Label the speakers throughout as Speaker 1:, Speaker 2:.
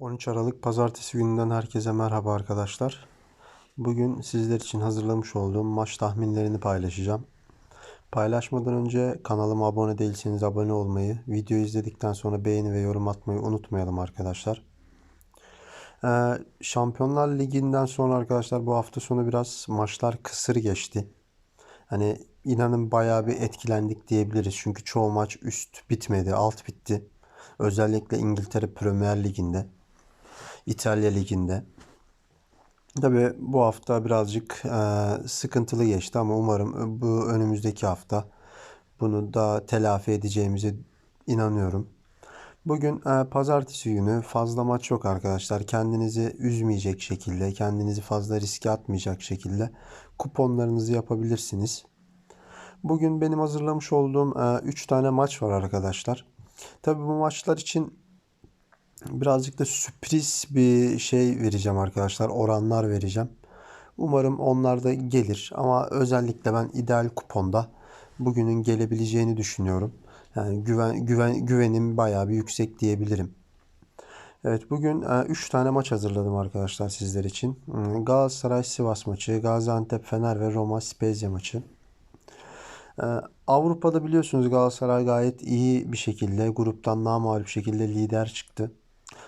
Speaker 1: 13 Aralık Pazartesi gününden herkese merhaba arkadaşlar. Bugün sizler için hazırlamış olduğum maç tahminlerini paylaşacağım. Paylaşmadan önce kanalıma abone değilseniz abone olmayı, videoyu izledikten sonra beğeni ve yorum atmayı unutmayalım arkadaşlar. Ee, Şampiyonlar Ligi'nden sonra arkadaşlar bu hafta sonu biraz maçlar kısır geçti. Hani inanın bayağı bir etkilendik diyebiliriz. Çünkü çoğu maç üst bitmedi, alt bitti. Özellikle İngiltere Premier Ligi'nde. İtalya Ligi'nde. Tabii bu hafta birazcık e, sıkıntılı geçti ama umarım bu önümüzdeki hafta bunu da telafi edeceğimize inanıyorum. Bugün e, pazartesi günü fazla maç yok arkadaşlar. Kendinizi üzmeyecek şekilde, kendinizi fazla riske atmayacak şekilde kuponlarınızı yapabilirsiniz. Bugün benim hazırlamış olduğum 3 tane maç var arkadaşlar. Tabii bu maçlar için birazcık da sürpriz bir şey vereceğim arkadaşlar. Oranlar vereceğim. Umarım onlar da gelir ama özellikle ben ideal kuponda bugünün gelebileceğini düşünüyorum. Yani güven güven güvenim bayağı bir yüksek diyebilirim. Evet bugün 3 tane maç hazırladım arkadaşlar sizler için. Hmm, Galatasaray Sivas maçı, Gaziantep Fener ve Roma Spezia maçı. Ee, Avrupa'da biliyorsunuz Galatasaray gayet iyi bir şekilde gruptan namağlup şekilde lider çıktı.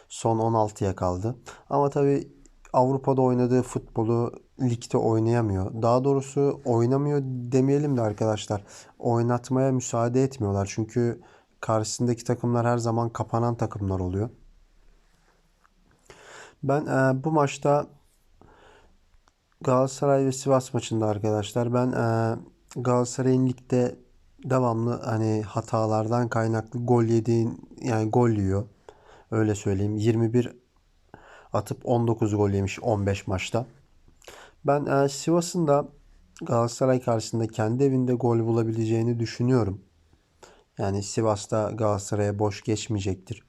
Speaker 1: Son 16'ya kaldı. Ama tabii Avrupa'da oynadığı futbolu ligde oynayamıyor. Daha doğrusu oynamıyor demeyelim de arkadaşlar. Oynatmaya müsaade etmiyorlar. Çünkü karşısındaki takımlar her zaman kapanan takımlar oluyor. Ben e, bu maçta Galatasaray ve Sivas maçında arkadaşlar ben e, Galatasaray'ın ligde devamlı hani hatalardan kaynaklı gol yediğin yani gol yiyor. Öyle söyleyeyim. 21 atıp 19 gol yemiş 15 maçta. Ben e, Sivas'ın da Galatasaray karşısında kendi evinde gol bulabileceğini düşünüyorum. Yani Sivas'ta Galatasaray'a boş geçmeyecektir.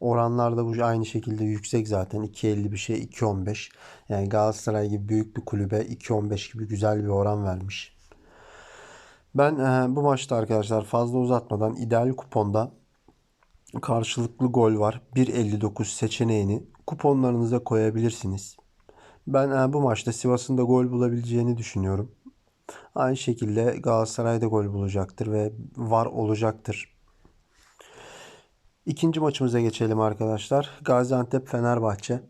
Speaker 1: Oranlar da bu aynı şekilde yüksek zaten. 2.50 bir şey 2.15. Yani Galatasaray gibi büyük bir kulübe 2.15 gibi güzel bir oran vermiş. Ben e, bu maçta arkadaşlar fazla uzatmadan ideal kuponda karşılıklı gol var. 1.59 seçeneğini kuponlarınıza koyabilirsiniz. Ben e, bu maçta Sivas'ın da gol bulabileceğini düşünüyorum. Aynı şekilde Galatasaray da gol bulacaktır ve var olacaktır. İkinci maçımıza geçelim arkadaşlar. Gaziantep Fenerbahçe.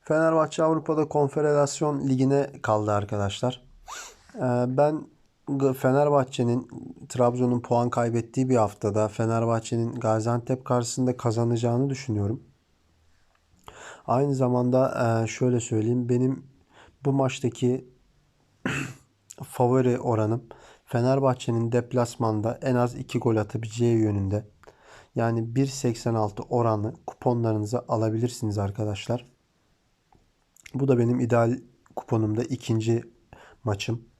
Speaker 1: Fenerbahçe Avrupa'da Konfederasyon Ligi'ne kaldı arkadaşlar. E, ben Fenerbahçe'nin Trabzon'un puan kaybettiği bir haftada Fenerbahçe'nin Gaziantep karşısında kazanacağını düşünüyorum. Aynı zamanda e, şöyle söyleyeyim benim bu maçtaki favori oranım Fenerbahçe'nin deplasmanda en az 2 gol atabileceği yönünde. Yani 1.86 oranı kuponlarınıza alabilirsiniz arkadaşlar. Bu da benim ideal kuponumda ikinci maçım.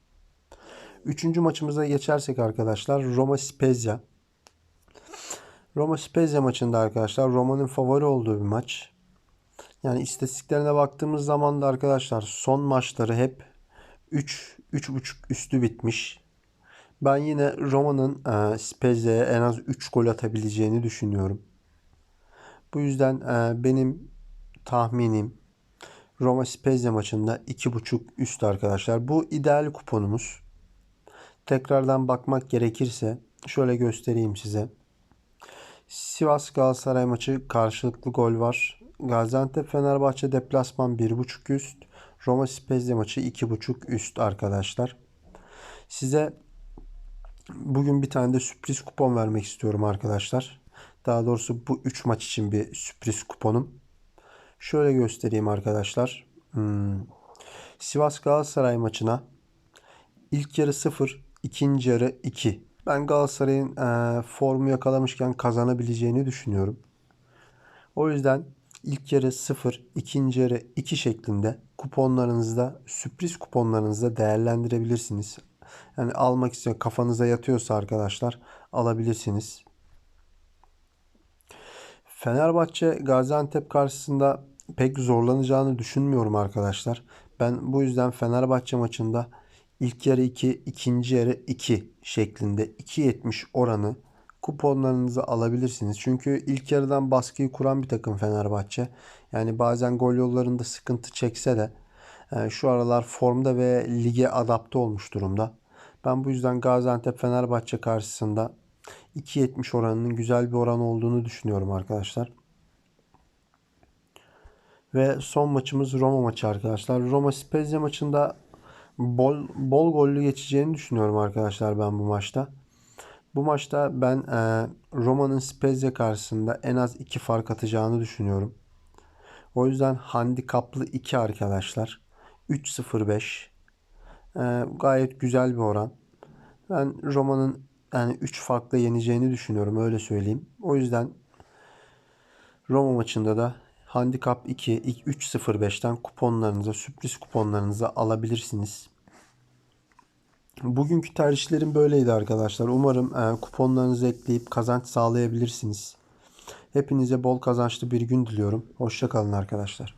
Speaker 1: Üçüncü maçımıza geçersek arkadaşlar Roma Spezia. Roma Spezia maçında arkadaşlar Roma'nın favori olduğu bir maç. Yani istatistiklerine baktığımız zaman da arkadaşlar son maçları hep 3 3.5 üstü bitmiş. Ben yine Roma'nın e, Spezia'ya en az 3 gol atabileceğini düşünüyorum. Bu yüzden e, benim tahminim Roma Spezia maçında 2.5 üst arkadaşlar. Bu ideal kuponumuz. Tekrardan bakmak gerekirse şöyle göstereyim size. Sivas Galatasaray maçı karşılıklı gol var. Gaziantep Fenerbahçe deplasman 1.5 üst. Roma Spezia maçı 2.5 üst arkadaşlar. Size bugün bir tane de sürpriz kupon vermek istiyorum arkadaşlar. Daha doğrusu bu 3 maç için bir sürpriz kuponum. Şöyle göstereyim arkadaşlar. Hmm. Sivas Galatasaray maçına ilk yarı 0, ikinci yarı 2. Ben Galatasaray'ın e, formu yakalamışken kazanabileceğini düşünüyorum. O yüzden ilk yarı 0, ikinci yarı 2 şeklinde kuponlarınızda, sürpriz kuponlarınızda değerlendirebilirsiniz. Yani almak istiyor kafanıza yatıyorsa arkadaşlar alabilirsiniz. Fenerbahçe Gaziantep karşısında pek zorlanacağını düşünmüyorum arkadaşlar. Ben bu yüzden Fenerbahçe maçında İlk yarı 2, ikinci yarı 2 şeklinde 2.70 oranı kuponlarınızı alabilirsiniz. Çünkü ilk yarıdan baskıyı kuran bir takım Fenerbahçe. Yani bazen gol yollarında sıkıntı çekse de e, şu aralar formda ve lige adapte olmuş durumda. Ben bu yüzden Gaziantep Fenerbahçe karşısında 2.70 oranının güzel bir oran olduğunu düşünüyorum arkadaşlar. Ve son maçımız Roma maçı arkadaşlar. Roma Spezia maçında bol, bol gollü geçeceğini düşünüyorum arkadaşlar ben bu maçta. Bu maçta ben e, Roma'nın Spezia karşısında en az 2 fark atacağını düşünüyorum. O yüzden handikaplı 2 arkadaşlar. 3.05 e, gayet güzel bir oran. Ben Roma'nın yani 3 farkla yeneceğini düşünüyorum öyle söyleyeyim. O yüzden Roma maçında da Handikap 2 3.05'ten kuponlarınıza, sürpriz kuponlarınıza alabilirsiniz. Bugünkü tercihlerim böyleydi arkadaşlar. Umarım e, kuponlarınızı ekleyip kazanç sağlayabilirsiniz. Hepinize bol kazançlı bir gün diliyorum. Hoşçakalın arkadaşlar.